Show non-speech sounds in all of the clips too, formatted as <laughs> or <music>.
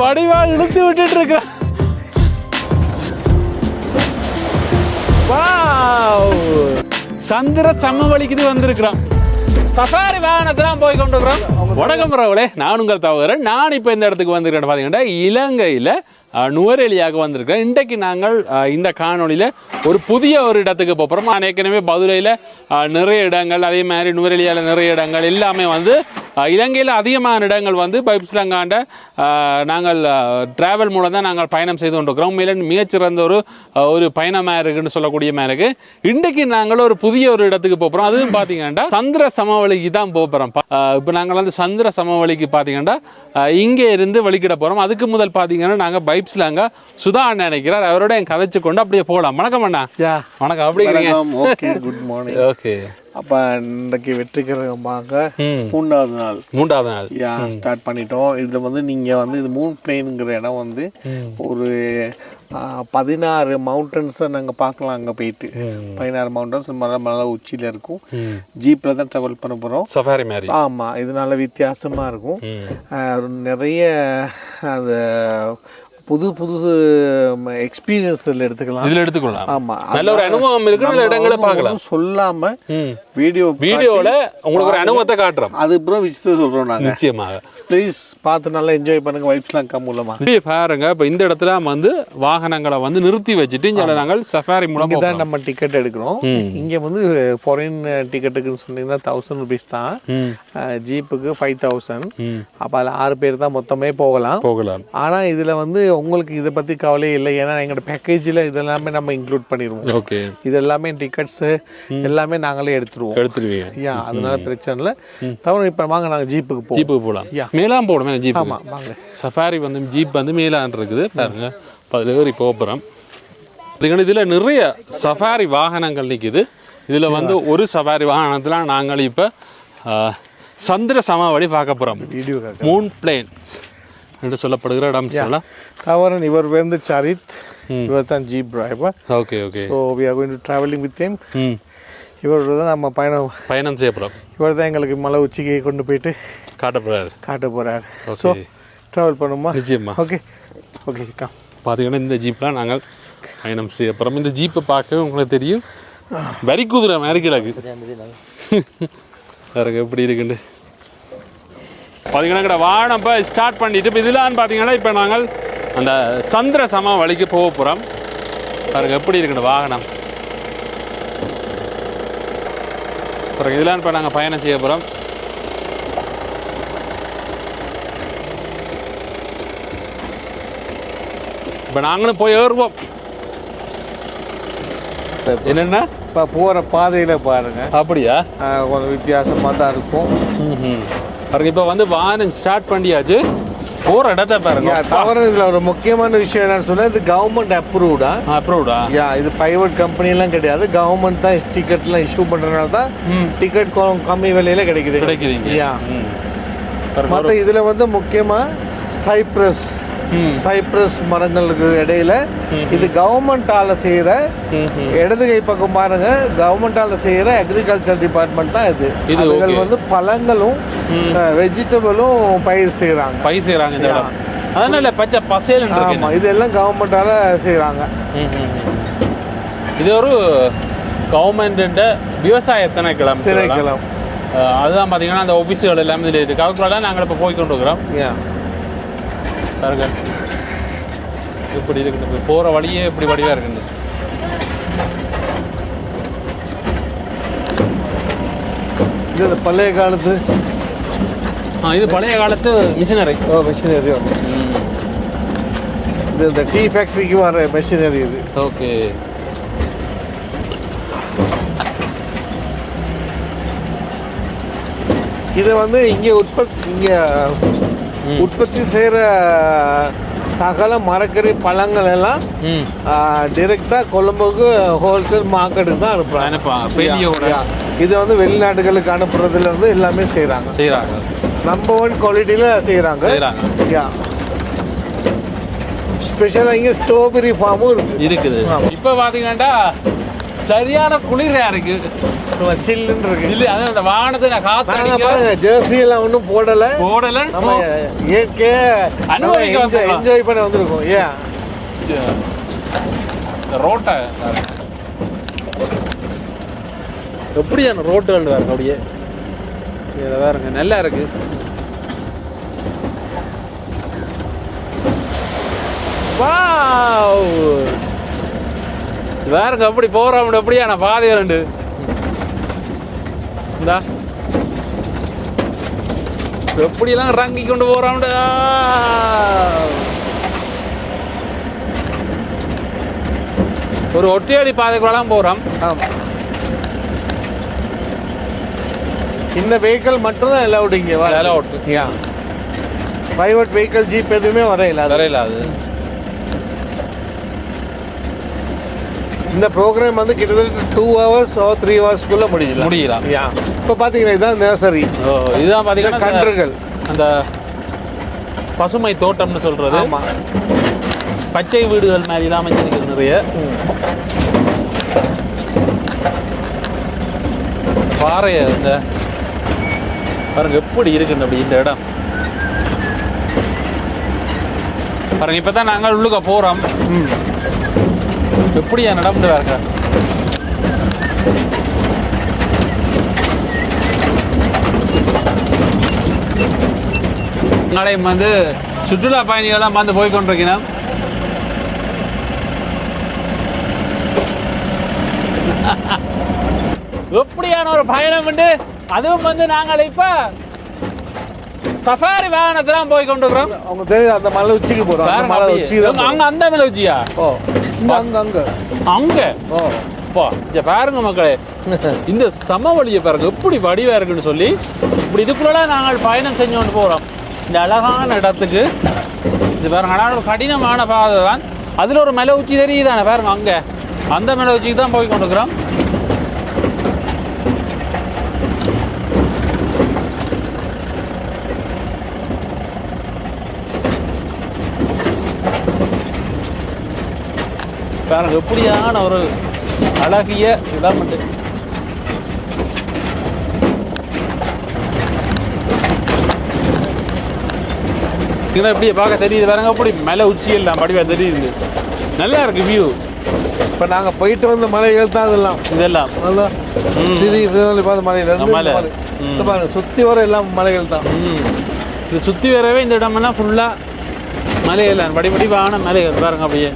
வடிவா இழுத்து விட்டுட்டு இருக்க சந்திர சமவழிக்குது வந்திருக்கிறான். சஃபாரி வாகனத்தான் போய் கொண்டு இருக்கிறோம் வணக்கம் ரவளே நான் உங்கள் தவறேன் நான் இப்போ இந்த இடத்துக்கு வந்திருக்கேன் பார்த்தீங்கன்னா இலங்கையில் நுவரெலியாக வந்திருக்கிறேன். இன்றைக்கு நாங்கள் இந்த காணொலியில் ஒரு புதிய ஒரு இடத்துக்கு போகிறோம் நான் ஏற்கனவே பதுரையில் நிறைய இடங்கள் அதே மாதிரி நுவரெலியாவில் நிறைய இடங்கள் எல்லாமே வந்து இலங்கையில் அதிகமான இடங்கள் வந்து பைப்ஸ்லங்காண்ட நாங்கள் டிராவல் மூலம் தான் நாங்கள் பயணம் செய்து கொண்டிருக்கிறோம். உண்மையில மிகச்சிறந்த ஒரு ஒரு பயணமாக இருக்குன்னு சொல்லக்கூடிய மாதிரி இருக்கு. இன்றைக்கு நாங்கள் ஒரு புதிய ஒரு இடத்துக்கு போகிறோம் அதுவும் பார்த்தீங்கன்னா சந்திர சமவெளிக்கு தான் போகிறோம் இப்போ நாங்கள் வந்து சந்திர சமவெளிக்கு பார்த்தீங்கன்னா இங்கே இருந்து வெளிக்கிட போகிறோம் அதுக்கு முதல் பார்த்தீங்கன்னா நாங்கள் பைப்ஸில் அங்கே சுதா அண்ணன் நினைக்கிறார். அவரோட என் கதைச்சு கொண்டு அப்படியே போகலாம் வணக்கம் அண்ணா. யா. வணக்கம். அப்படி ஓகே. குட் மார்னிங் <laughs> ஓகே அப்போ இன்றைக்கு வெற்றிகரமாக ம். மூணாவது நாள். மூன்றாவது நாள். யா ஸ்டார்ட் பண்ணிட்டோம். இதில் வந்து நீங்கள் வந்து இது மூன் பிளேனுங்கிற இடம் வந்து ஒரு பதினாறு மவுண்டன்ஸை நாங்கள் பார்க்கலாம் அங்கே போயிட்டு. பதினாறு மவுண்டன்ஸ் மலை மலை உச்சியில் இருக்கும். ஜீப்பில் தான் ட்ராவல் பண்ண போகிறோம் சஃபாரி மாதிரி. ஆமாம் இதனால வித்தியாசமாக இருக்கும். நிறைய அந்த புது புது எக்ஸ்பீரியன்ஸ் இதில் எடுத்துக்கலாம். இதில் எடுத்துக்கொள்ளலாம் ஆமாம் நல்ல ஒரு அனுபவம் இருக்கு நல்ல இடங்களை பார்க்கலாம். சொல்லாமல் வீடியோ வீடியோவில் உங்களுக்கு ஒரு அனுபவத்தை காட்டுறோம். அது அப்புறம் விஷயத்த சொல்கிறோம் நாங்கள் நிச்சயமாக. ப்ளீஸ் பார்த்து நல்லா என்ஜாய் பண்ணுங்க வைப்ஸ்லாம் கம் மூலமா. இப்படி பாருங்க இப்போ இந்த இடத்துல வந்து வாகனங்களை வந்து நிறுத்தி வச்சுட்டு இங்கே நாங்கள் சஃபாரி மூலம் இங்கே தான் நம்ம டிக்கெட் எடுக்கிறோம். இங்கே வந்து ஃபாரின் டிக்கெட்டுக்குன்னு சொன்னீங்கன்னா தௌசண்ட் ருபீஸ் தான். ஜீப்புக்கு ஃபைவ் தௌசண்ட் அப்போ அதில் ஆறு பேர் தான் மொத்தமே போகலாம். போகலாம். ஆனால் இதில் வந்து உங்களுக்கு இதை பற்றி கவலையே இல்லை. ஏன்னா எங்களோட பேக்கேஜில் இதெல்லாமே நம்ம இன்க்ளூட் பண்ணிடுவோம். ஓகே இது எல்லாமே டிக்கெட்ஸு எல்லாமே நாங்களே எடுத்துருவோம். எடுத்துருவீங்க. யா அதனால பிரச்சனை இல்லை தவிர இப்போ வாங்க நாங்கள் ஜீப்புக்கு போவோம். ஜீப்புக்கு போகலாம். மேலாம் போகணுமே ஜீப் ஆமாம் வாங்க. சஃபாரி வந்து ஜீப் வந்து மேலான் இருக்குது. பாருங்க. இப்போ அதில் ஏறி போகிறோம் இதுக்கான இதில் நிறைய சஃபாரி வாகனங்கள் நிற்குது இதில் வந்து ஒரு சஃபாரி வாகனத்தில் நாங்கள் இப்போ சந்திர சமவெளி பார்க்க போகிறோம் மூன் பிளேன்ஸ் என்று சொல்லப்படுகிற இடம் சொல்லலாம். தவறன் இவர் வந்து சரித் இவர் தான் jeep driver okay okay so we are going to travelling with him இவர் தான் நம்ம பயணம் பயணம் செய்ய போகிறோம் இவர் தான் எங்களுக்கு மலை உச்சிக்கு கொண்டு போயிட்டு காட்ட போகிறாரு காட்ட போகிறார் ஸோ ட்ராவல் பண்ணுமா? நிச்சயமா. ஓகே ஓகே கம் பார்த்தீங்கன்னா இந்த ஜீப்லாம் நாங்கள் பயணம் செய்ய போகிறோம் இந்த ஜீப்பை பார்க்கவே உங்களுக்கு தெரியும். வரி குதிரை மாதிரி கிடக்கு. பாருங்க எப்படி இருக்குண்டு பார்த்தீங்கன்னா கடை வானம் இப்போ ஸ்டார்ட் பண்ணிட்டு இப்போ இதெல்லாம் பார்த்தீங்கன்னா இப்போ நாங்கள் அந்த சந்திர சம வழிக்கு போக போகிறோம் பாருங்க எப்படி இருக்குண்டு வாகனம். பாருங்க இதெல்லாம் இப்போ நாங்கள் பயணம் செய்ய போகிறோம் இப்போ நாங்களும் போய் ஏறுவோம். என்னென்ன? இப்போ போகிற பாதையில் பாருங்க. அப்படியா? கொஞ்சம் வித்தியாசமாக தான் இருக்கும். பாருங்க இப்போ வந்து வாகனம் ஸ்டார்ட் பண்ணியாச்சு. போகிற இடத்த பாருங்க. யா தவிர இதில் ஒரு முக்கியமான விஷயம் என்னன்னு சொன்னால் இது கவர்மெண்ட் அப்ரூவ்டா அப்ரூவ்டா யா இது ப்ரைவேட் கம்பெனிலாம் கிடையாது. கவர்மெண்ட் தான் டிக்கெட்லாம் இஷ்யூ பண்ணுறதுனால தான் டிக்கெட் கம்மி விலையில கிடைக்குது. கிடைக்குதுங்க. யா. மற்ற இதில் வந்து முக்கியமாக சைப்ரஸ். சைப்ரஸ் மரங்களுக்கு இடையில இது கவர்மெண்டால செய்கிற இடது கை பக்கம் பாருங்க கவர்மெண்டால செய்கிற அக்ரிகல்ச்சர் டிபார்ட்மெண்ட் தான் இது. இது அதுகள் okay. வந்து பழங்களும் வெஜிடபிளும் பயிர் செய்கிறாங்க பை செய்கிறாங்க இந்த இடம். அதனால பச்சை பசேல் ஆமாம் இதெல்லாம் கவர்மெண்டால ம். இது ஒரு கவர்மெண்ட் விவசாய திணைக்களம். அஹ் அதுதான் பார்த்தீங்கன்னா அந்த ஆஃபீஸுகள் எல்லாமே இதில் இருக்குது அதுக்குள்ள தான் நாங்கள் இப்போ போய் கொண்டு இருக்கிறோம் யா பாருங்க. இப்படி இருக்குது. போகிற வழியே இப்படி வடிவாக இருக்குது. இது இந்த பழைய காலத்து ஆ இது பழைய காலத்து மிஷினரி ஓ மிஷினரி இது இந்த டீ ஃபேக்ட்ரிக்கு வர மிஷினரி இது. ஓகே. இதை வந்து இங்கே உற்பத்தி இங்கே உற்பத்தி செய்கிற சகல மரக்கறி பழங்கள் எல்லாம் டிரெக்டாக கொழும்புக்கு ஹோல்சேல் மார்க்கெட்டுக்கு தான் அனுப்புகிறாங்க இதை வந்து வெளிநாடுகளுக்கு அனுப்புறதுல இருந்து எல்லாமே செய்கிறாங்க செய்கிறாங்க நம்பர் ஒன் குவாலிட்டியில் செய்கிறாங்க செய்கிறாங்க யா ஸ்பெஷலாக இங்கே ஸ்ட்ராபெரி ஃபார்மும் இருக்குது. இருக்குது இப்போ பார்த்தீங்கன்னா சரியான குளிரா இருக்கு? சில்லுன்னு இருக்கு. இல்ல அது அந்த வானத்தை நான் காத்து ஜெர்சி எல்லாம் ஒன்றும் போடல. போடல நம்ம இயற்கையை அனுபவிக்க வந்திருக்கோம். என்ஜாய் பண்ண வந்திருக்கோம் ஏன்? ரோட்டை. எப்படியான ரோட்டுகள் பாருங்க அப்படியே? இதில் பாருங்க நல்லா இருக்கு. வாவ்! வேறுங்க அப்படி போகிறோம் எப்படியான பாதைகள் உண்டு இந்தா. எப்படியெல்லாம் இறங்கி கொண்டு போகிறோம் ஒரு ஒற்றையடி பாதைக்குள்ளலாம் போகிறோம் ஆமா. இந்த வெஹிக்கிள் மட்டும் தான் allowed இங்க Allowed. Yeah private vehicle jeep எதுவுமே வரையில. வரையில அது. இந்த ப்ரோக்ராம் வந்து கிட்டத்தட்ட டூ ஹவர்ஸ் ஓ த்ரீ ஹவர்ஸ்க்குள்ள முடியல முடியலாம். யா இப்போ பார்த்தீங்கன்னா இதுதான் நர்சரி ஓ இதுதான் பார்த்தீங்கன்னா கன்றுகள். அந்த பசுமை தோட்டம்னு சொல்றது. ஆமா. பச்சை வீடுகள் மாதிரி தான் அமைஞ்சிருக்கு நிறைய. பாறை இந்த பாருங்க எப்படி இருக்குன்னு அப்படி இந்த இடம். பாருங்க இப்போ தான் நாங்கள் உள்ளுக்க போகிறோம் எப்படியா நடந்து பாருங்க நாளையும் வந்து சுற்றுலா பயணிகள்லாம் வந்து போய் கொண்டிருக்கணும் <laughs> எப்படியான ஒரு பயணம் உண்டு? அதுவும் வந்து நாங்கள் இப்போ சஃபாரி வாகனத்திலாம் போய் கொண்டிருக்கிறோம் அவங்க தெரியுது? அந்த மலை உச்சிக்கு போறோம். பாருங்க மலை. உச்சிக்கு தான் அங்க அந்த மேல உச்சியா? ஓ இந்த அங்க அங்க. அங்க? ஓ. பா இங்க பாருங்க மக்களே. இந்த சமவெளியை பாருங்க. எப்படி வடிவா இருக்குன்னு சொல்லி இப்படி இதுக்குள்ள நாங்கள் பயணம் செஞ்சு கொண்டு போறோம். இந்த அழகான இடத்துக்கு. இது பாருங்க ஆனால் ஒரு கடினமான பாதை தான் அதுல ஒரு மலை உச்சி தெரியுதானே? பாருங்க அங்க. அந்த மலை உச்சிக்கு தான் போய் கொண்டிருக்கிறோம் பாருங்க எப்படியான ஒரு அழகிய இடம் உண்டு இதெல்லாம் எப்படி பார்க்க தெரியுது பாருங்க அப்படி மலை உச்சி எல்லாம் படிவா தெரியுது. நல்லா இருக்கு வியூ இப்போ நாங்க போயிட்டு வந்த மலைகள் தான் அதெல்லாம் இதெல்லாம். நல்லா. சிறி பார்த்த மலையில மலை. பாருங்க சுத்தி வர எல்லாம் மலைகள் தான். இது சுற்றி வரவே இந்த இடமெல்லாம் ஃபுல்லாக மலைகள் படி படி வான மலைகள் பாருங்க அப்படியே.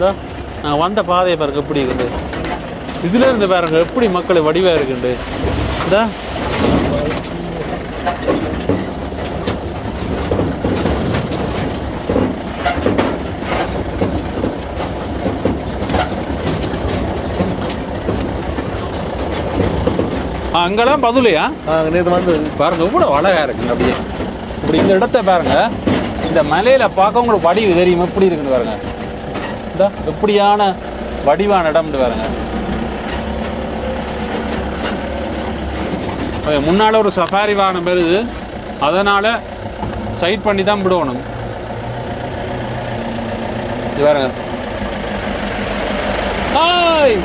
இதோ நாங்கள் வந்த பாதையை பாருங்க எப்படி இருக்குது. இதுல இருந்து பாருங்க எப்படி மக்கள் வடிவா இருக்குண்டு. இதா அங்கெல்லாம் பதுலையா? நேற்று வந்து பாருங்க எவ்வளோ அழகா இருக்குங்க அப்படியே. இப்படி இந்த இடத்த பாருங்க இந்த மலையில பார்க்க உங்களுக்கு வடிவு தெரியும்? எப்படி இருக்குன்னு பாருங்க. இந்த எப்படியான வடிவான இடம்னு பாருங்க. முன்னால் முன்னால ஒரு சஃபாரி வாகனம் வருது. அதனால சைட் பண்ணி தான் விடணும். இது பாருங்க. ஹாய்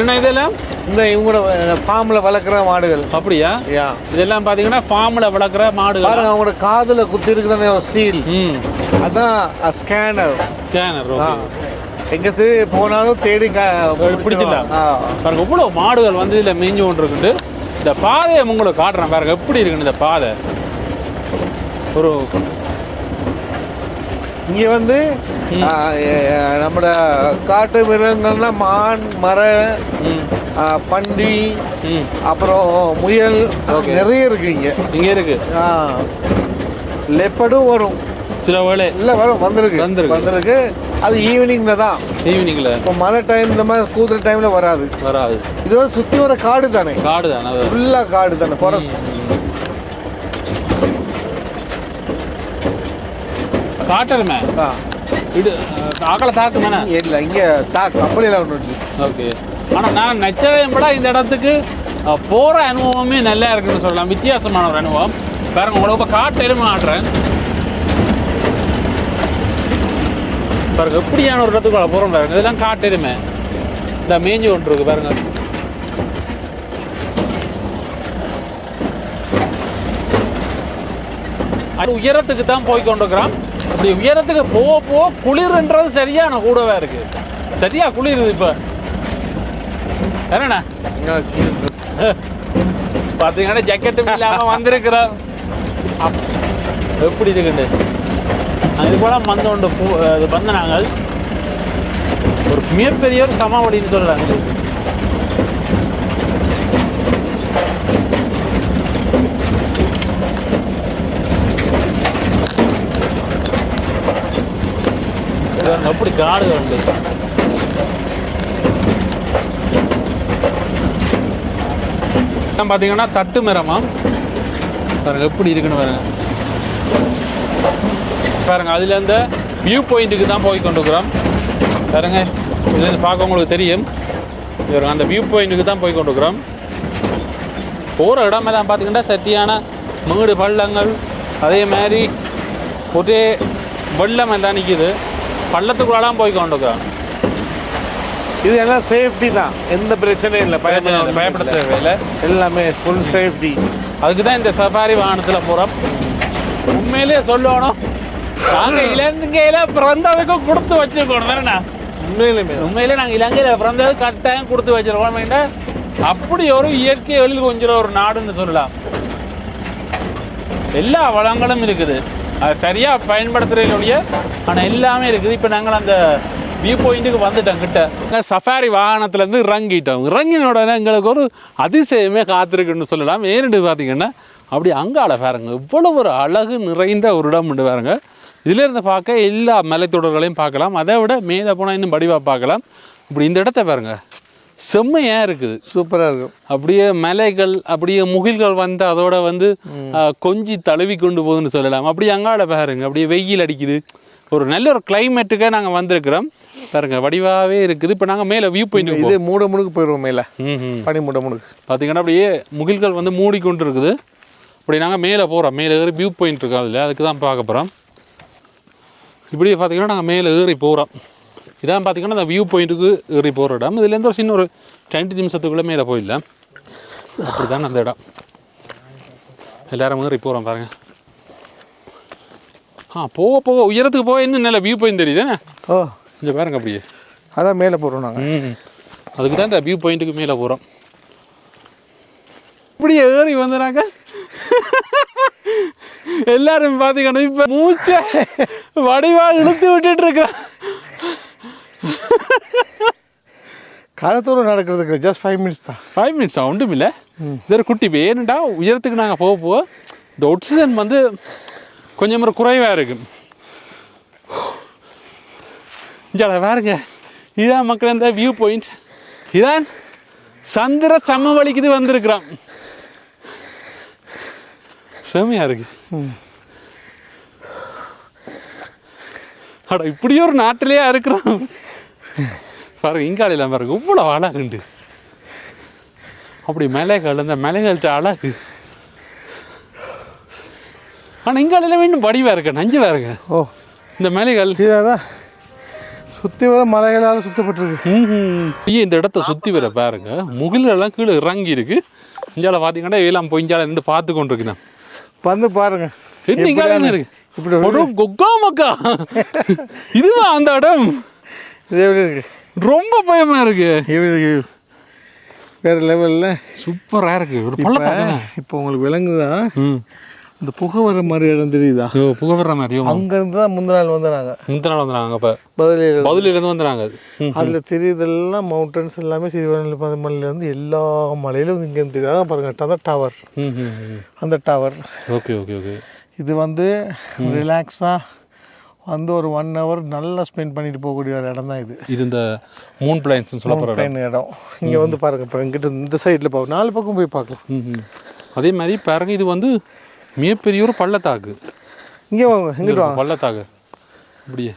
என்ன இதெல்லாம்? இந்த இவங்களோட ஃபார்மில் வளர்க்குற மாடுகள். அப்படியா? யா. இதெல்லாம் பாத்தீங்கன்னா ஃபார்ம்ல வளர்க்குற மாடுகள் பாருங்க அவங்களோட காதுல குத்தி இருக்கிற சீல் ம். அதான் ஸ்கேனர் ஸ்கேனர் எங்க சரி போனாலும் தேடி பிடிச்சிடலாம். பாருங்க இவ்வளோ மாடுகள் வந்து இதில் மேய்ஞ்சு கொண்டு இருக்குது இந்த பாதையை உங்களுக்கு காட்டுறேன் பாருங்க எப்படி இருக்குன்னு இந்த பாதை. ஒரு இங்க வந்து ஆ, நம்மட காட்டு மிருகங்கள்னா மான் மர ஆ, பன்றி ம். அப்புறம் முயல். நிறைய இருக்கு இங்க. இங்கே இருக்கு. லெப்படும் வரும். சில வேளை இல்ல வரும் வந்திருக்கு. வந்திருக்கு. வந்திருக்கு. அது ஈவினிங்ல தான். ஈவினிங்கில் இப்போ மழை டைம் இந்த மாதிரி கூதுற டைம்ல வராது. வராது. இது வந்து சுத்தி வர காடு தானே? காடு தானே அது. ஃபுல்லா காடு தானே ஃபாரஸ்ட் காட்டருமே. இது ஆக்களை தாக்குமேண்ணே இல்ல இங்க தாக்கு. அப்படியெல்லாம் ஒன்று ஓகே. ஆனால் நான் நச்சதையும் விட இந்த இடத்துக்கு போற அனுபவமே நல்லா இருக்குன்னு சொல்லலாம். வித்தியாசமான ஒரு அனுபவம். பாருங்க உங்களுக்கு இப்போ காட்டு எருமை ஆடுறேன் பாருங்க எப்படியான ஒரு இடத்துக்குள்ள போகிறோம் பாருங்க. இதெல்லாம் காட்டெருமை இந்த மேஞ்சு கொண்டு இருக்கு பாருங்க. அது உயரத்துக்கு தான் போய் கொண்டிருக்கிறோம் அப்படி உயரத்துக்கு போக போக குளிர்ன்றது சரியான கூடவே இருக்கு. சரியா குளிருது இப்போ. என்னண்ணா? பார்த்தீங்கன்னா ஜக்கெட்டும் இல்லாமல் வந்திருக்கிறோம். எப்படி இருக்குண்டு இது? போல மந்த உண்டு பூ இது வந்து நாங்கள் ஒரு மிகப்பெரிய ஒரு சமாவடின்னு சொல்கிறாங்க இது. இது வந்து காடு உண்டு. பார்த்தீங்கன்னா தட்டு மரமா? பாருங்க எப்படி இருக்குன்னு பாருங்க. பாருங்க அதுல இந்த வியூ பாயிண்ட்டுக்கு தான் போய் கொண்டுக்கிறோம் பாருங்க இதுலேருந்து பார்க்க உங்களுக்கு தெரியும். அந்த வியூ பாயிண்ட்டுக்கு தான் போய் கொண்டுக்கிறோம் போகிற இடமெல்லாம் பார்த்தீங்கன்னா சட்டியான மேடு பள்ளங்கள் அதே மாதிரி ஒரே வெள்ளம் எல்லாம் நிற்கிது பள்ளத்துக்குள்ளலாம் போய் கொண்டு இருக்கிறோம் இது எல்லாம் சேஃப்டி தான். எந்த பிரச்சனையும் இல்லை. பயப்பட பயப்பட தேவையில்லை. எல்லாமே ஃபுல் சேஃப்டி அதுக்கு தான் இந்த சஃபாரி வாகனத்தில் போகிறோம் உண்மையிலேயே சொல்லணும் நாங்கள் இலங்கையில் பிறந்ததுக்கும் கொடுத்து வச்சிருக்கோம். வேறண்ணா? உண்மையிலுமே. உண்மையிலே நாங்கள் இலங்கையில் பிறந்தது கட்டாயம் கொடுத்து வச்சிருக்கோம். அப்படி ஒரு இயற்கை எழில் கொஞ்சம் ஒரு நாடுன்னு சொல்லலாம். எல்லா வளங்களும் இருக்குது. அது சரியாக பயன்படுத்துறதுடைய ஆனால் எல்லாமே இருக்குது. இப்போ நாங்கள் அந்த வியூ பாயிண்ட்டுக்கு வந்துட்டோம் கிட்ட. நாங்கள் சஃபாரி வாகனத்துலேருந்து இறங்கிட்டோம். இறங்கின உடனே எங்களுக்கு ஒரு அதிசயமே காத்திருக்குன்னு சொல்லலாம். ஏன்னு பார்த்தீங்கன்னா அப்படி அங்கால பாருங்க இவ்வளோ ஒரு அழகு நிறைந்த ஒரு இடம் உண்டு பாருங்க. இதிலேருந்து பார்க்க எல்லா மலைத்தொடர்களையும் பார்க்கலாம். அதை விட மேலே போனால் இன்னும் வடிவாக பார்க்கலாம். இப்படி இந்த இடத்த பாருங்கள் செம்மையாக இருக்குது. சூப்பராக இருக்கும். அப்படியே மலைகள் அப்படியே முகில்கள் வந்து அதோட வந்து கொஞ்சி தழுவி கொண்டு போகுதுன்னு சொல்லலாம். அப்படியே அங்கால பாருங்க அப்படியே வெயில் அடிக்குது. ஒரு நல்ல ஒரு கிளைமேட்டுக்கே நாங்கள் வந்திருக்கிறோம். பாருங்க வடிவாகவே இருக்குது. இப்போ நாங்கள் மேலே வியூ பாயிண்ட் இது மூட முடுக்கு போயிடுவோம் மேலே. பனி மூட முடுக்கு. பார்த்தீங்கன்னா அப்படியே முகில்கள் வந்து மூடிக்கொண்டு இருக்குது இப்படி நாங்கள் மேலே போகிறோம் மேலே ஏறி வியூ பாயிண்ட் இருக்கோம் அதில். அதுக்கு தான் பார்க்க போகிறோம் இப்படி பார்த்தீங்கன்னா நாங்கள் மேலே ஏறி போகிறோம் இதான் பார்த்தீங்கன்னா அந்த வியூ பாயிண்ட்டுக்கு ஏறி போகிற இடம். இதுலேருந்து ஒரு சின்ன ஒரு ரெண்டு நிமிஷத்துக்குள்ளே மேலே போயிடலாம். அப்படி தான் அந்த இடம். எல்லாரும் ஏறி போகிறோம் பாருங்க. ஆ போக போக உயரத்துக்கு போக இன்னும் நல்ல வியூ பாயிண்ட் தெரியுதுண்ணே ஓ. இங்கே பாருங்க அப்படியே. அதான் மேலே போடுறோம் நாங்கள் அதுக்கு தான் இந்த வியூ பாயிண்ட்டுக்கு மேலே போகிறோம் இப்படி ஏறி வந்தனாக்க? எல்லாரும் பார்த்தீங்கன்னா இப்போ மூச்சை வடிவா இழுத்து விட்டுட்டு இருக்கிறான் காலத்தோடு நடக்கிறதுக்கு ஜஸ்ட் ஃபைவ் மினிட்ஸ் தான். ஃபைவ் மினிட்ஸ் ஒன்றும் இல்லை இது ஒரு குட்டி இப்போ ஏன்டா உயரத்துக்கு நாங்கள் போக போக இந்த ஒட்சிஜன் வந்து கொஞ்சம் ஒரு குறைவாக இருக்கு. இங்கே பாருங்க. இதான் மக்கள் இந்த வியூ பாயிண்ட் இதான் சந்திர சமவெளிக்கு வந்திருக்கிறான். செமையா இருக்கு. அட இப்படி ஒரு நாட்டிலேயே இருக்கிறோம் பாருங்க இங்காலையில் பாருங்க இவ்வளோ அழகுண்டு. அப்படி மலைகள் அந்த மலைகள்கிட்ட அழகு. ஆனால் இங்காலையில் இன்னும் வடிவாக இருக்கு நஞ்சு இருங்க ஓ. இந்த மலைகள். இதான் சுற்றி வர மலைகளால் சுற்றப்பட்டிருக்கு ஐயா இந்த இடத்த சுற்றி வர பாருங்க. முகிலெல்லாம் கீழே இறங்கி இருக்கு. இஞ்சால பார்த்தீங்கன்னா இதெல்லாம் போய் இஞ்சால நின்று பார்த்து கொண்டு இருக்கேன் வந்து பாருங்க. என்ன இருக்கு? இப்படி ஒரு கொக்கா மக்கா. <laughs> இதுவா அந்த இடம்? இது எப்படி இருக்கு? ரொம்ப பயமா இருக்கு. எப்படி இருக்கு? வேறு லெவலில் சூப்பரா இருக்கு. ஒரு பள்ளத்தாக்கு இப்போ உங்களுக்கு விளங்குதா? ம். இந்த புகை வர மாதிரி இடம் தெரியுதா? ஓ, புகை வர்ற மாதிரியோ அங்கேருந்து தான் முந்தின நாள் வந்தாங்க முந்தின நாள் வந்துறாங்க அப்போ பதிலில் பதிலிருந்து வந்துறாங்க அதில் தெரியுதெல்லாம் மவுண்டன்ஸ் எல்லாமே சிறுவனில் மலையிலேருந்து எல்லா மலையிலும் இங்கேருந்து தெரியுது. பாருங்க அந்த டவர் அந்த டவர் ஓகே ஓகே ஓகே. இது வந்து ரிலாக்ஸாக வந்து ஒரு ஒன் ஹவர் நல்லா ஸ்பெண்ட் பண்ணிட்டு போகக்கூடிய ஒரு இடம் தான் இது. இது இந்த மூன் பிளைன்ஸ்னு சொல்ல போகிற ட்ரெயின் இடம். இங்கே வந்து பாருங்க இப்போ இங்கிட்ட இந்த சைடில் பார்க்க நாலு பக்கம் போய் பார்க்கலாம். அதே மாதிரி பாருங்க இது வந்து மிகப்பெரிய ஒரு பள்ளத்தாக்கு. இங்கே வாங்க வாங்க. பள்ளத்தாக்கு. இப்படியே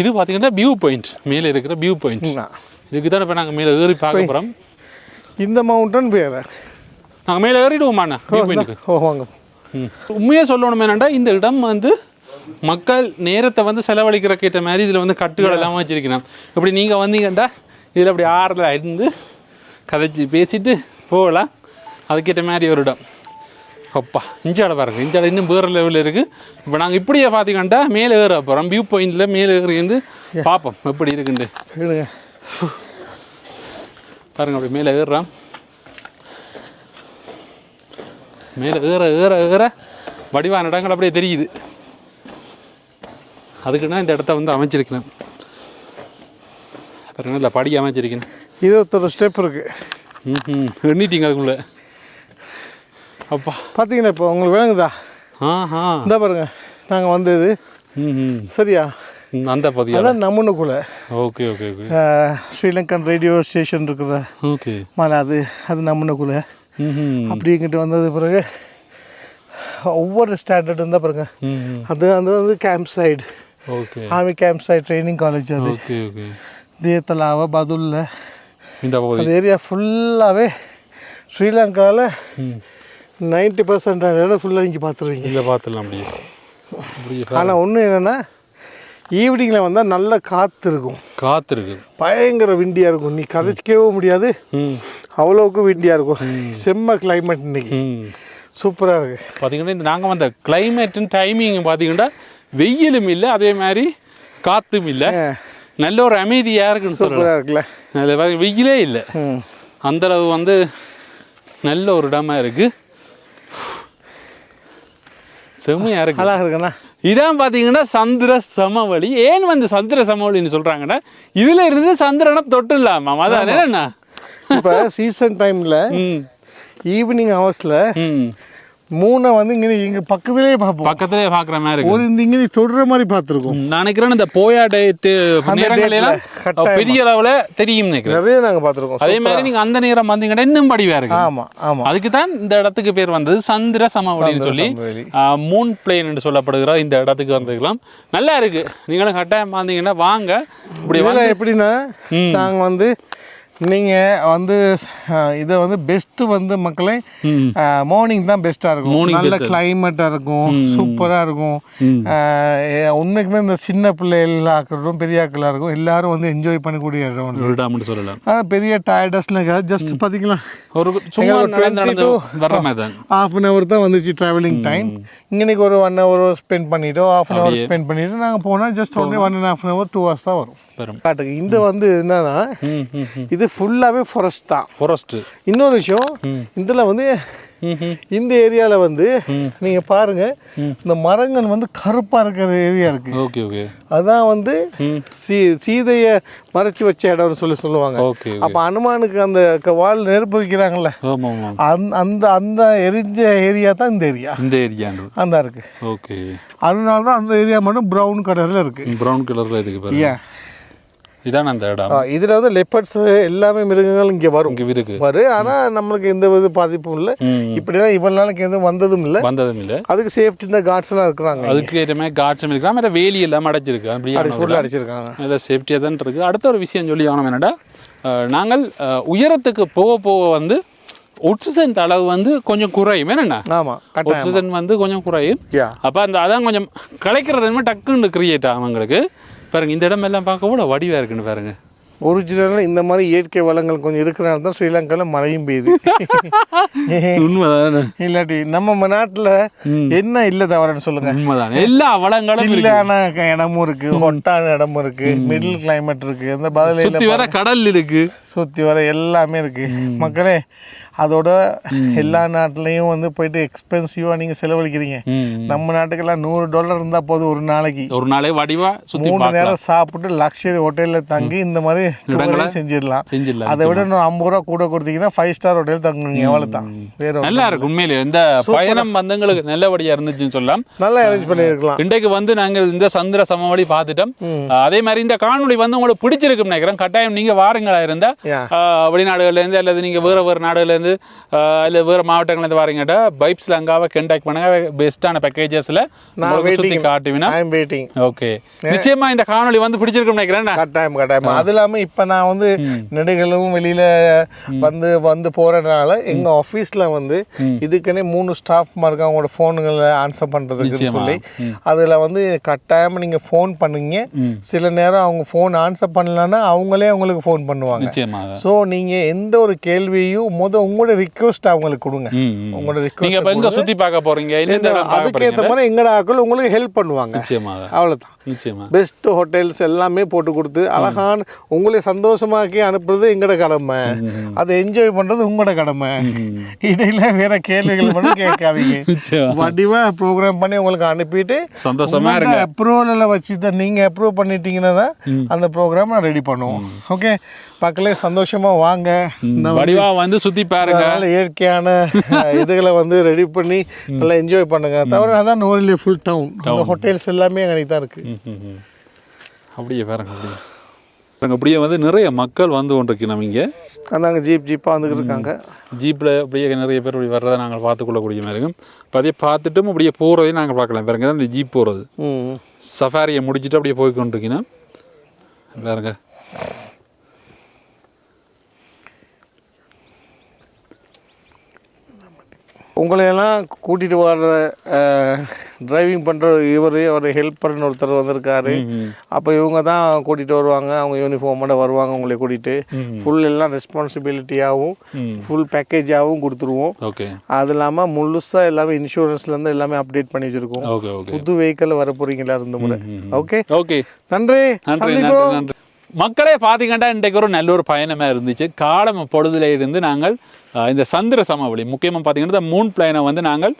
இது பார்த்தீங்கன்னா வியூ பாயிண்ட் மேலே இருக்கிற வியூ பாயிண்ட். இதுக்கு தான் இப்போ நாங்கள் மேலே ஏறி பார்க்க போகிறோம் இந்த மவுண்டன் வேறு. நாங்கள் மேலே பாயிண்ட்டுக்கு ஓ வாங்க. உண்மையாக சொல்லணும் என்னென்னா இந்த இடம் வந்து மக்கள் நேரத்தை வந்து செலவழிக்கிறக்கு ஏற்ற மாதிரி இதில் வந்து கட்டுகள் எல்லாம் வச்சிருக்கிறோம் இப்படி நீங்கள் வந்தீங்கண்டா இதில் அப்படி ஆறுல இருந்து கதைச்சி பேசிட்டு போகலாம். அதுக்கேற்ற மாதிரி ஒரு இடம். அப்பா இஞ்சாட பாருங்க. இஞ்சாட இன்னும் வேறு லெவலில் இருக்குது இப்போ நாங்கள் இப்படியே பார்த்தீங்கன்னா மேலே ஏற போகிறோம் வியூ பாயிண்டில் மேலே ஏறி வந்து பார்ப்போம் எப்படி இருக்குண்டு பாருங்க அப்படி மேலே ஏறுறான் மேலே ஏற ஏற ஏற. வடிவான இடங்கள் அப்படியே தெரியுது. அதுக்குன்னா இந்த இடத்த வந்து அமைச்சிருக்கிறேன் பாருங்க இல்லை படி அமைச்சிருக்கேன் இருபத்தொரு ஸ்டெப் இருக்கு. ம் எண்ணிட்டீங்க அதுக்குள்ளே. அப்பா. பார்த்தீங்களா இப்போ உங்களுக்கு விளங்குதா? ஆஹா. இந்த பாருங்க. நாங்கள் வந்தது. ம் ம் சரியா? ம், அந்த பகுதியா? அதான் நம்மனுக்குள்ள. Okay okay okay. Sri Lankan radio station இருக்குதா? ஓகே. மலை அது அது நம்மனுக்குள்ள. ம் அப்படி இங்கிட்டு வந்தது பிறகு ஒவ்வொரு ஸ்டாண்டர்ட் இருந்தால் பாருங்க. அது அது வந்து camp side army camp side training college Diyatalawa. Badulla பதுல்ல. இந்த அந்த ஏரியா ஃபுல்லாகவே ஸ்ரீலங்காவில் ம். நைன்டி பர்சன்ட் ஃபுல்லாக இங்கே பார்த்துருவீங்க இதில் பார்த்துடலாம் அப்படியே. ஆனால் ஒன்று என்னென்னா ஈவினிங்கில் வந்தால் நல்ல காற்று இருக்கும். காற்று இருக்கு. பயங்கர விண்டியாக இருக்கும். நீ கதைச்சிக்கவே முடியாது. ம். அவ்வளோவுக்கு விண்டியாக இருக்கும். செம்ம கிளைமேட் இன்னைக்கு. சூப்பராக இருக்கு. பார்த்தீங்கன்னா இந்த நாங்கள் வந்த கிளைமேட்டும் டைமிங் பார்த்தீங்கன்னா வெயிலும் இல்லை அதே மாதிரி காற்றும் இல்லை. நல்ல ஒரு அமைதியாக இருக்குன்னு சூப்பராக இருக்குல்ல. அதில் வெயிலே இல்லை. ம். அந்த அளவு வந்து நல்ல ஒரு இடமா இருக்கு. செம்மையா இருக்கு. அழகாக இருக்குண்ணா. இதான் பார்த்தீங்கன்னா சந்திர சமவெளி. ஏன் வந்து சந்திர சமவெளின்னு சொல்றாங்கன்னா இதுல இருந்து சந்திரனை தொட்டுலாமா அதான் என்னண்ணா இப்போ சீசன் டைமில் ஈவினிங் ஹவர்ஸில் மூணை வந்து இங்கே இங்கே பக்கத்துலேயே பார்ப்போம். பக்கத்திலே பார்க்குற மாதிரி ஒரு இந்த இங்கே தொடுற மாதிரி பார்த்துருக்கோம். நான் நினைக்கிறேன் இந்த போயா டேட்டு நேரங்கள் எல்லாம் கட்டாயமா. பெரிய அளவுல தெரியும் நினைக்கிறேன். நிறைய நாங்கள் பார்த்துருக்கோம். அதே மாதிரி நீங்க அந்த நேரம் வந்தீங்கன்னா இன்னும் படிவா இருக்கு. ஆமாம் ஆமாம் அதுக்கு தான் இந்த இடத்துக்கு பேர் வந்தது. சந்திர சமவெளின்னு சொல்லி. மூன் பிளேன் என்று சொல்லப்படுகிற இந்த இடத்துக்கு வந்துக்கலாம் நல்லா இருக்கு. நீங்களும் கட்டாயம் வந்தீங்கன்னா வாங்க. இப்படி எப்படின்னா. நாங்கள் வந்து நீங்கள் வந்து இதை வந்து பெஸ்ட்டு வந்து மக்களே. மார்னிங் தான் பெஸ்ட்டாக இருக்கும். நல்ல கிளைமேட்டாக இருக்கும். சூப்பராக இருக்கும். உண்மைக்குமே இந்த சின்ன பிள்ளைகளாக இருக்கட்டும் பெரிய ஆட்களாக இருக்கும் எல்லாரும் வந்து என்ஜாய் பண்ணக்கூடிய இடம் சொல்லலாம். பெரிய டயர்டஸ்லாம் இருக்காது. ஜஸ்ட் பார்த்தீங்களா ஒரு சும்மா எங்களுக்கு நடந்து நடந்து 22 வர்ற மாதிரி தான். ஹாஃப் அன் ஹவர் தான் வந்துச்சு ட்ராவலிங் டைம் இன்னைக்கு ஒரு ஒன் ஹவர் ஸ்பெண்ட் பண்ணிட்டோம் ஹாஃப் அன் ஹவர் ஸ்பெண்ட் பண்ணிட்டு நாங்கள் போனால் just only one and half an hour two hours தான் வரும். காட்டுக்கு இந்த வந்து என்னன்னா இது ஃபுல்லாகவே ஃபாரஸ்ட் தான். ஃபாரஸ்ட்டு இன்னொரு விஷயம் இதில் வந்து இந்த ஏரியாவில் வந்து நீங்கள் பாருங்க இந்த மரங்கள் வந்து கருப்பாக இருக்கிற ஏரியா இருக்கு. Okay okay. அதான் வந்து சீ சீதையை மறைச்சு வச்ச இடம்னு சொல்லி சொல்லுவாங்க. ஓகே அப்போ அனுமானுக்கு அந்த வால் நெருப்பு வைக்கிறாங்கல்ல? அந்த அந்த எரிஞ்ச ஏரியா தான் இந்த ஏரியா. இந்த ஏரியாண்டு அந்த இருக்கு. ஓகே. அதனால தான் அந்த ஏரியா மட்டும் ப்ரௌன் கலரில் இருக்கு. ப்ரௌன் கலரில் பாருங்க. ஏன் இதான் அந்த இடம்? இதில் வந்து லெப்பர்ட்ஸ் எல்லாமே மிருகங்கள் இங்கே வரும். இங்கே இருக்கு வரும் ஆனால் நம்மளுக்கு எந்த வித பாதிப்பும் இல்லை. இப்படிலாம் இவ்வளோ நாளைக்கு எதுவும் வந்ததும் இல்லை. வந்ததும் இல்லை. அதுக்கு சேஃப்டி இந்த கார்ட்ஸ் எல்லாம் இருக்கிறாங்க அதுக்கு மாதிரி காட்சம் இருக்கலாம் மற்ற வேலி எல்லாம் அடைச்சிருக்கு. அப்படியே அடிச்சிருக்காங்க. அதில் சேஃப்டியாக தான் இருக்குது அடுத்த ஒரு விஷயம் சொல்லி ஆகணும் என்னடா? நாங்கள் உயரத்துக்கு போக போக வந்து ஒட்சிஜன் அளவு வந்து கொஞ்சம் குறையும். என்னண்ணா ஆமாம் ஒட்சிஜன் வந்து கொஞ்சம் குறையும். அப்போ அந்த அதான் கொஞ்சம் கலைக்கிறது டக்குன்னு கிரியேட் ஆகும் எங்களுக்கு. பாருங்க இந்த இடம் எல்லாம் பார்க்க கூட வடிவாக இருக்குன்னு பாருங்க. ஒரிஜினலாக இந்த மாதிரி இயற்கை வளங்கள் கொஞ்சம் இருக்கிறனால தான் ஸ்ரீலங்காவில் மழையும் பெய்யுது. <laughs> உண்மைதானே? இல்லாட்டி நம்ம நாட்டில் என்ன இல்லை தவறுன்னு சொல்லுங்க. உண்மைதான்? எல்லா வளங்களும் சில்லான இடமும் இருக்கு ஹொட்டான இடமும் இருக்கு மிடில் கிளைமேட் இருக்கு இந்த பதில சுற்றி வர கடல் இருக்கு. சுற்றி வர எல்லாமே இருக்கு. மக்களே அதோட எல்லா நாட்டிலையும் வந்து போயிட்டு எக்ஸ்பென்சிவாக நீங்கள் செலவழிக்கிறீங்க. நம்ம நாட்டுக்கெல்லாம் நூறு டாலர் இருந்தால் போதும் ஒரு நாளைக்கு. ஒரு நாளே வடிவா சுற்றி மூணு நேரம் சாப்பிட்டு லக்ஸரி ஹோட்டலில் தங்கி இந்த மாதிரி tour செஞ்சிடலாம். செஞ்சிடலாம் அதை விட இன்னும் ஐம்பது ரூபா கூட கொடுத்தீங்கன்னா ஃபைவ் ஸ்டார் ஹோட்டல் தங்குவீங்க எவ்வளோ தான் வேற நல்லா இருக்கு உண்மையிலே இந்த பயணம் வந்து எங்களுக்கு நல்லபடியா இருந்துச்சுன்னு சொல்லலாம். நல்லா அரேஞ்ச் பண்ணியிருக்கலாம். இன்றைக்கு வந்து நாங்கள் இந்த சந்திர சமவெளி பார்த்துட்டோம். அதே மாதிரி இந்த காணொளி வந்து உங்களுக்கு பிடிச்சிருக்குன்னு நினைக்கிறேன். கட்டாயம் நீங்க வாருங்களா இருந்தா. Yeah. ஆஹ் வெளிநாடுகள்லேருந்து அல்லது நீங்கள் வேறு வேறு நாடுகள்லேருந்து இல்லை வேறு மாவட்டங்கள்லேருந்து வரீங்கட்டா பைப்ஸ் லங்காவை கண்டாக்ட் பண்ணுங்க. பெஸ்ட்டான பேக்கேஜஸில் சுற்றி வெயிட்டிங் ஓகே நிச்சயமா இந்த காணொளி வந்து பிடிச்சிருக்கும்னு நினைக்கிறேன் கட்டாயம் கட்டாயம். அது இல்லாம இப்ப நான் வந்து நெடுகளும் வெளியில வந்து வந்து போறதுனால எங்க ஆபீஸ்ல வந்து இதுக்குன்னே மூணு ஸ்டாஃப் மார்க்கு அவங்களோட போனுங்களை ஆன்சர் பண்றதுக்கு சொல்லி அதுல வந்து கட்டாயம் நீங்க ஃபோன் பண்ணுங்க. சில நேரம் அவங்க ஃபோன் ஆன்சர் பண்ணலன்னா அவங்களே உங்களுக்கு ஃபோன் பண்ணுவாங்க. நிச்சயமாக ஸோ நீங்க எந்த ஒரு கேள்வியும் முத உங்களோட ரிக்வஸ்ட் அவங்களுக்கு கொடுங்க. உங்களோட நீங்க ரிக்வஸ்ட் இப்ப எங்க சுத்தி பார்க்க பார்க்க அதுக்கேற்ற மாதிரி எங்கட ஆட்கள் உங்களுக்கு ஹெல்ப் பண்ணுவாங்க. நிச்சயமாக. அவ்வளவுதான். நிச்சயமா. பெஸ்ட் ஹோட்டல்ஸ் எல்லாமே போட்டு கொடுத்து அழகான உங்களை சந்தோஷமாக்கி அனுப்புறது எங்களோட கடமை. அதை என்ஜாய் பண்றது உங்களோட கடமை. இடையில வேற கேள்விகள் மட்டும் கேட்காதீங்க. <laughs> நிச்சயமா. வடிவா ப்ரோக்ராம் பண்ணி உங்களுக்கு அனுப்பிட்டு சந்தோஷமா இருங்க. அப்ரூவலில் வச்சு தான் நீங்க அப்ரூவ் பண்ணிட்டீங்கன்னா தான் அந்த ப்ரோக்ராம் நான் ரெடி பண்ணுவோம். ஓகே மக்களே சந்தோஷமா வாங்க. வடிவா வந்து சுத்தி பாருங்க. இயற்கையான <laughs> இதுகளை வந்து ரெடி பண்ணி நல்லா என்ஜாய் பண்ணுங்க. தவிர அதான் நோரிலே ஃபுல் டவுன் ஹோட்டல்ஸ் எல்லாமே அங்கே தான் இருக்கு. ம், ம், ம். அப்படியே பாருங்க அப்படியே. அப்படியே வந்து நிறைய மக்கள் வந்து கொண்டிருக்கு நம்ம இங்கே. அந்தாங்க ஜீப் ஜீப்பாக வந்துக்கிட்டு இருக்காங்க. ஜீப்பில் அப்படியே நிறைய பேர் இப்படி வர்றதை நாங்கள் பார்த்துக்கொள்ளக்கூடிய மாதிரி இருக்கும். இப்போ அதே பார்த்துட்டும் அப்படியே போகிறதையும் நாங்கள் பார்க்கலாம். பாருங்க இந்த ஜீப் போகிறது சஃபாரியை முடிச்சுட்டு அப்படியே போய் கொண்டிருக்கீங்கன்னா பாருங்க. உங்களையெல்லாம் கூட்டிகிட்டு வர்ற டிரைவிங் பண்ணுற இவர் அவர் ஹெல்ப்பர்னு ஒருத்தர் வந்திருக்காரு. அப்போ இவங்க தான் கூட்டிகிட்டு வருவாங்க. அவங்க யூனிஃபார்மோட வருவாங்க உங்களை கூட்டிகிட்டு ஃபுல் எல்லாம் ரெஸ்பான்சிபிலிட்டியாகவும் ஃபுல் பேக்கேஜாகவும் கொடுத்துருவோம். ஓகே. அது இல்லாமல் முழுசாக எல்லாமே இன்சூரன்ஸ்லேருந்து எல்லாமே அப்டேட் பண்ணி வச்சுருக்கோம். புது வெஹிக்கிள் வர போகிறீங்களா இருந்த முறை. Okay okay. நன்றி. மக்களே பார்த்தீங்கன்னா இன்றைக்கு ஒரு நல்ல ஒரு பயணமாக இருந்துச்சு. காலம் பொழுதுல இருந்து நாங்கள் இந்த சந்திர சமவெளி முக்கியமாக பார்த்தீங்கன்னா இந்த மூன் பிளைனை வந்து நாங்கள்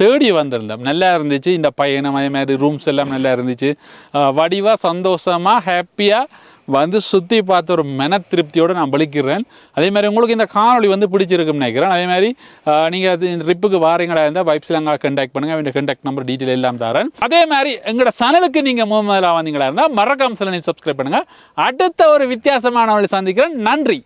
தேடி வந்திருந்தோம். நல்லா இருந்துச்சு. இந்த பயணம் அதே மாதிரி ரூம்ஸ் எல்லாம் நல்லா இருந்துச்சு. வடிவாக சந்தோஷமாக ஹாப்பியாக வந்து சுற்றி பார்த்து ஒரு மன திருப்தியோடு நான் பலிக்கிறேன். அதே மாதிரி உங்களுக்கு இந்த காணொளி வந்து பிடிச்சிருக்குன்னு நினைக்கிறேன். அதே மாதிரி நீங்கள் அது இந்த ட்ரிப்புக்கு வாரீங்களா இருந்தால் வைப்ஸில் அங்கே கண்டாக்ட் பண்ணுங்கள் அவங்க கண்டாக்ட் நம்பர் டீட்டெயில் எல்லாம் தரேன். அதே மாதிரி எங்களோட சனலுக்கு நீங்கள் முதல்ல வந்தீங்களா இருந்தால் மறக்காம நீங்கள் சப்ஸ்கிரைப் பண்ணுங்கள் அடுத்த ஒரு வித்தியாசமானவளை சந்திக்கிறேன். நன்றி.